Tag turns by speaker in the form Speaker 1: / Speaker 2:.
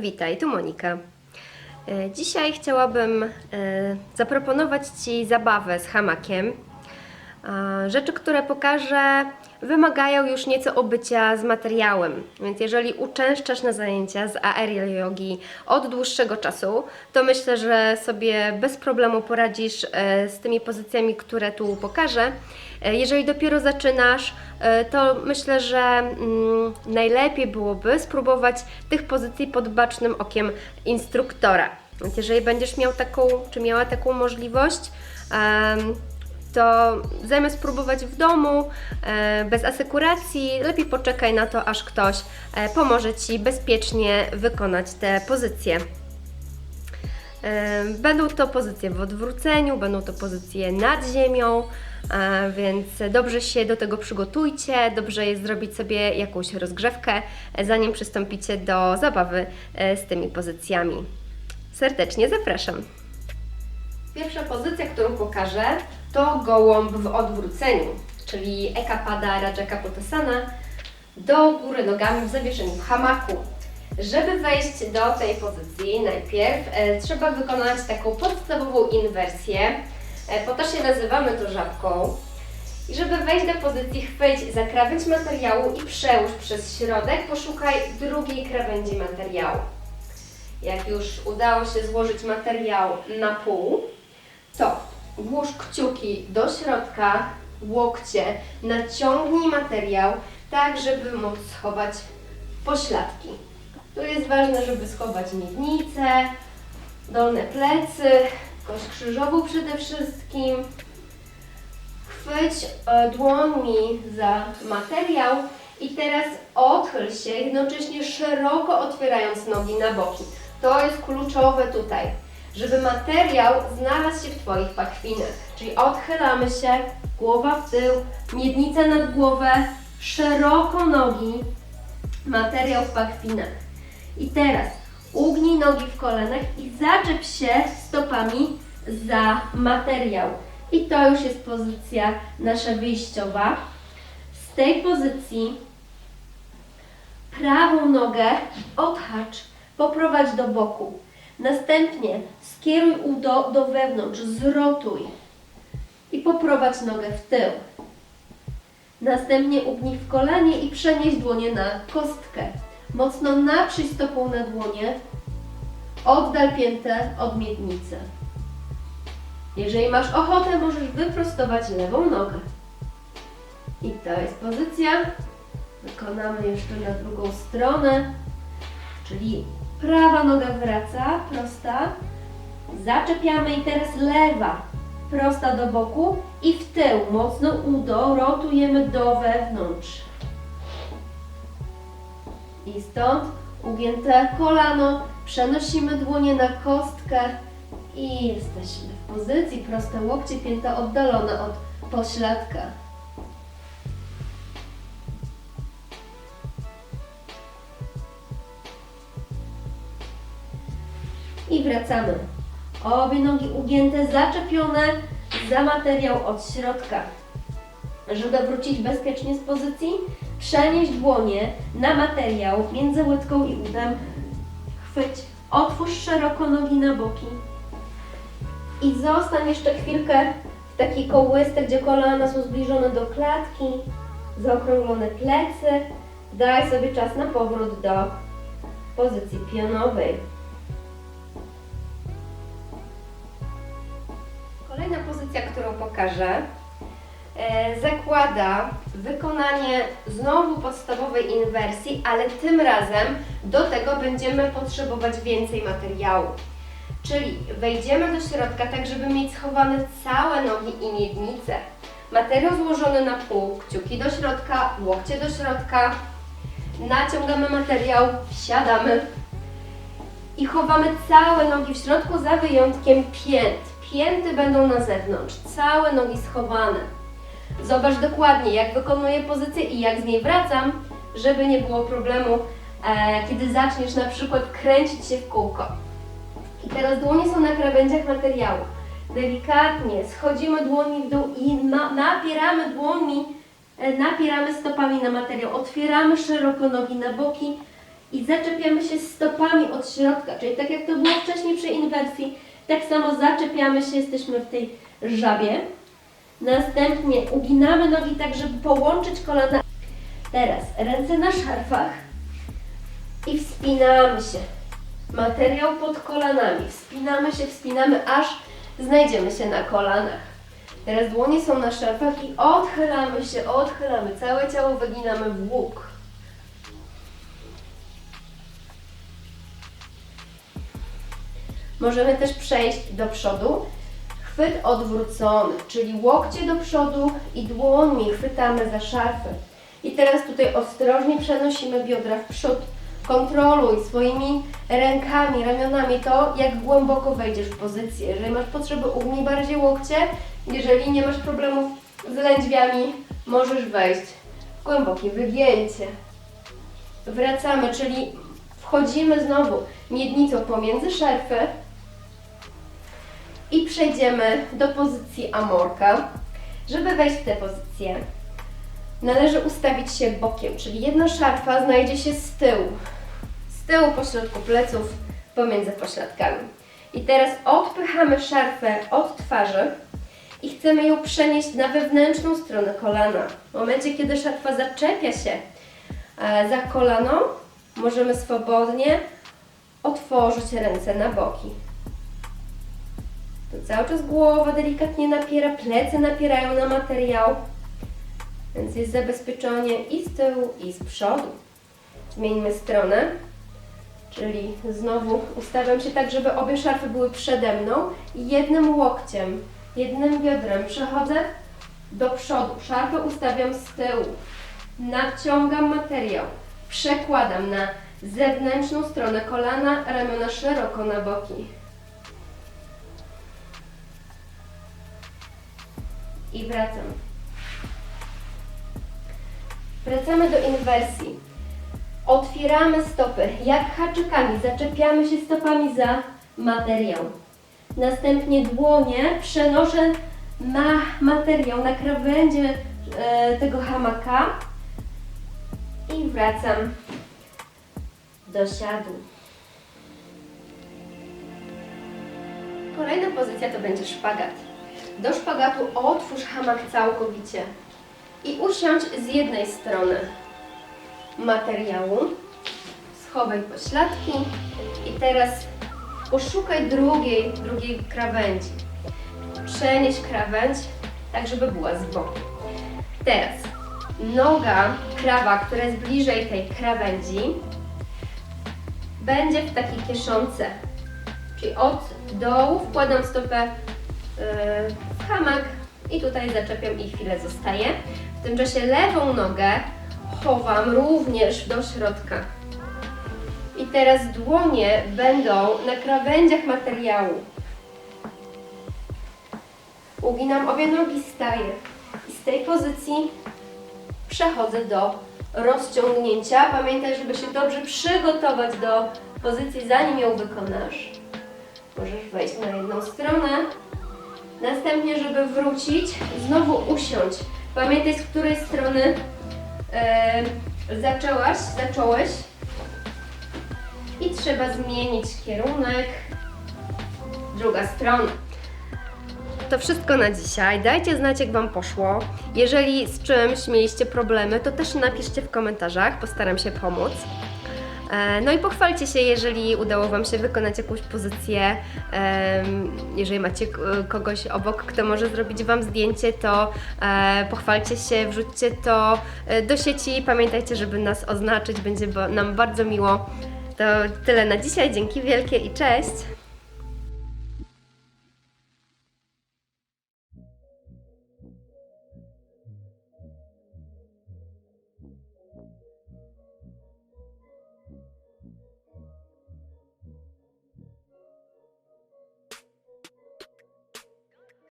Speaker 1: Witaj, tu Monika. E, Dzisiaj chciałabym e, zaproponować Ci zabawę z hamakiem. E, Rzeczy, które pokażę, wymagają już nieco obycia z materiałem. Więc jeżeli uczęszczasz na zajęcia z aerial yogi od dłuższego czasu, to myślę, że sobie bez problemu poradzisz e, z tymi pozycjami, które tu pokażę. E, Jeżeli dopiero zaczynasz, to myślę, że mm, najlepiej byłoby spróbować tych pozycji pod bacznym okiem instruktora. Więc jeżeli będziesz miał taką, czy miała taką możliwość, to zamiast próbować w domu e, bez asekuracji, lepiej poczekaj na to, aż ktoś e, pomoże Ci bezpiecznie wykonać te pozycje. E, Będą to pozycje w odwróceniu, będą to pozycje nad ziemią, więc dobrze się do tego przygotujcie. Dobrze jest zrobić sobie jakąś rozgrzewkę, zanim przystąpicie do zabawy z tymi pozycjami. Serdecznie zapraszam. Pierwsza pozycja, którą pokażę, to gołąb w odwróceniu, czyli Ekapada Rajaka Potesana do góry nogami w zawieszeniu w hamaku. Żeby wejść do tej pozycji, najpierw e, trzeba wykonać taką podstawową inwersję. E, potocznie nazywamy to żabką. I żeby wejść do pozycji, chwyć za krawędź materiału i przełóż przez środek. Poszukaj drugiej krawędzi materiału. Jak już udało się złożyć materiał na pół, to włóż kciuki do środka, łokcie, naciągnij materiał tak, żeby móc schować pośladki. Tu jest ważne, żeby schować miednicę, dolne plecy, kość krzyżową przede wszystkim. Chwyć e, dłońmi za materiał i teraz odchyl się, jednocześnie szeroko otwierając nogi na boki. To jest kluczowe tutaj, żeby materiał znalazł się w Twoich pachwinach. Czyli odchylamy się, głowa w tył, miednica nad głowę, szeroko nogi, materiał w pachwinach. I teraz ugnij nogi w kolanach i zaczep się stopami za materiał. I to już jest pozycja nasza wyjściowa. Z tej pozycji prawą nogę odhacz, poprowadź do boku. Następnie skieruj udo do wewnątrz, zrotuj i poprowadź nogę w tył. Następnie ugnij w kolanie i przenieś dłonie na kostkę. Mocno naprzyj stopą na dłonie, oddal piętę od miednicy. Jeżeli masz ochotę, możesz wyprostować lewą nogę. I to jest pozycja. Wykonamy jeszcze na drugą stronę, czyli prawa noga wraca, prosta. Zaczepiamy i teraz lewa, prosta do boku i w tył, mocno udo, rotujemy do wewnątrz. I stąd ugięte kolano, przenosimy dłonie na kostkę i jesteśmy w pozycji proste łokcie, pięta oddalona od pośladka. I wracamy. Obie nogi ugięte, zaczepione za materiał od środka. Żeby wrócić bezpiecznie z pozycji, przenieść dłonie na materiał między łydką i udem. Chwyć, otwórz szeroko nogi na boki. I zostań jeszcze chwilkę w takiej kołysce, gdzie kolana są zbliżone do klatki, zaokrąglone plecy. Daj sobie czas na powrót do pozycji pionowej. Kolejna pozycja, którą pokażę, e, zakłada wykonanie znowu podstawowej inwersji, ale tym razem do tego będziemy potrzebować więcej materiału. Czyli wejdziemy do środka tak, żeby mieć schowane całe nogi i miednicę. Materiał złożony na pół, kciuki do środka, łokcie do środka. Naciągamy materiał, siadamy i chowamy całe nogi w środku za wyjątkiem pięt. Pięty będą na zewnątrz, całe nogi schowane. Zobacz dokładnie, jak wykonuję pozycję i jak z niej wracam, żeby nie było problemu, e, kiedy zaczniesz na przykład kręcić się w kółko. I teraz dłonie są na krawędziach materiału. Delikatnie schodzimy dłoni w dół i na, napieramy dłońmi, e, napieramy stopami na materiał. Otwieramy szeroko nogi na boki i zaczepiamy się stopami od środka, czyli tak jak to było wcześniej przy inwersji, tak samo zaczepiamy się, jesteśmy w tej żabie. Następnie uginamy nogi tak, żeby połączyć kolana. Teraz ręce na szarfach i wspinamy się. Materiał pod kolanami. Wspinamy się, wspinamy, aż znajdziemy się na kolanach. Teraz dłonie są na szarfach i odchylamy się, odchylamy. Całe ciało wyginamy w łuk. Możemy też przejść do przodu. Chwyt odwrócony, czyli łokcie do przodu i dłońmi chwytamy za szarfę. I teraz tutaj ostrożnie przenosimy biodra w przód. Kontroluj swoimi rękami, ramionami to, jak głęboko wejdziesz w pozycję. Jeżeli masz potrzeby, ugnij bardziej łokcie. Jeżeli nie masz problemów z lędźwiami, możesz wejść w głębokie wygięcie. Wracamy, czyli wchodzimy znowu miednicą pomiędzy szarfy i przejdziemy do pozycji amorka. Żeby wejść w tę pozycję, należy ustawić się bokiem, czyli jedna szarfa znajdzie się z tyłu. Z tyłu pośrodku pleców, pomiędzy pośladkami. I teraz odpychamy szarfę od twarzy i chcemy ją przenieść na wewnętrzną stronę kolana. W momencie, kiedy szarfa zaczepia się e, za kolano, możemy swobodnie otworzyć ręce na boki. To cały czas głowa delikatnie napiera, plecy napierają na materiał, więc jest zabezpieczenie i z tyłu, i z przodu. Zmieńmy stronę, czyli znowu ustawiam się tak, żeby obie szarfy były przede mną i jednym łokciem, jednym biodrem przechodzę do przodu. Szarfę ustawiam z tyłu, nadciągam materiał, przekładam na zewnętrzną stronę kolana, ramiona szeroko na boki. I wracam. Wracamy do inwersji. Otwieramy stopy jak haczykami, zaczepiamy się stopami za materiał. Następnie dłonie przenoszę na materiał, na krawędzie e, tego hamaka i wracam do siadu. Kolejna pozycja to będzie szpagat. Do szpagatu otwórz hamak całkowicie i usiądź z jednej strony materiału, schowaj pośladki i teraz poszukaj drugiej, drugiej krawędzi. Przenieś krawędź tak, żeby była z boku. Teraz noga, krawa, która jest bliżej tej krawędzi, będzie w takiej kieszonce. Czyli od dołu wkładam stopę hamak i tutaj zaczepiam i chwilę zostaje. W tym czasie lewą nogę chowam również do środka. I teraz dłonie będą na krawędziach materiału. Uginam obie nogi, staję. I z tej pozycji przechodzę do rozciągnięcia. Pamiętaj, żeby się dobrze przygotować do pozycji, zanim ją wykonasz. Możesz wejść na jedną stronę. Następnie, żeby wrócić, znowu usiądź. Pamiętaj, z której strony e, zaczęłaś, zacząłeś. I trzeba zmienić kierunek. Druga strona. To wszystko na dzisiaj. Dajcie znać, jak Wam poszło. Jeżeli z czymś mieliście problemy, to też napiszcie w komentarzach, postaram się pomóc. E, No i pochwalcie się, jeżeli udało Wam się wykonać jakąś pozycję. Jeżeli macie kogoś obok, kto może zrobić Wam zdjęcie, to e, pochwalcie się, wrzućcie to e, do sieci. Pamiętajcie, żeby nas oznaczyć, będzie nam bardzo miło. To tyle na dzisiaj. Dzięki wielkie i cześć!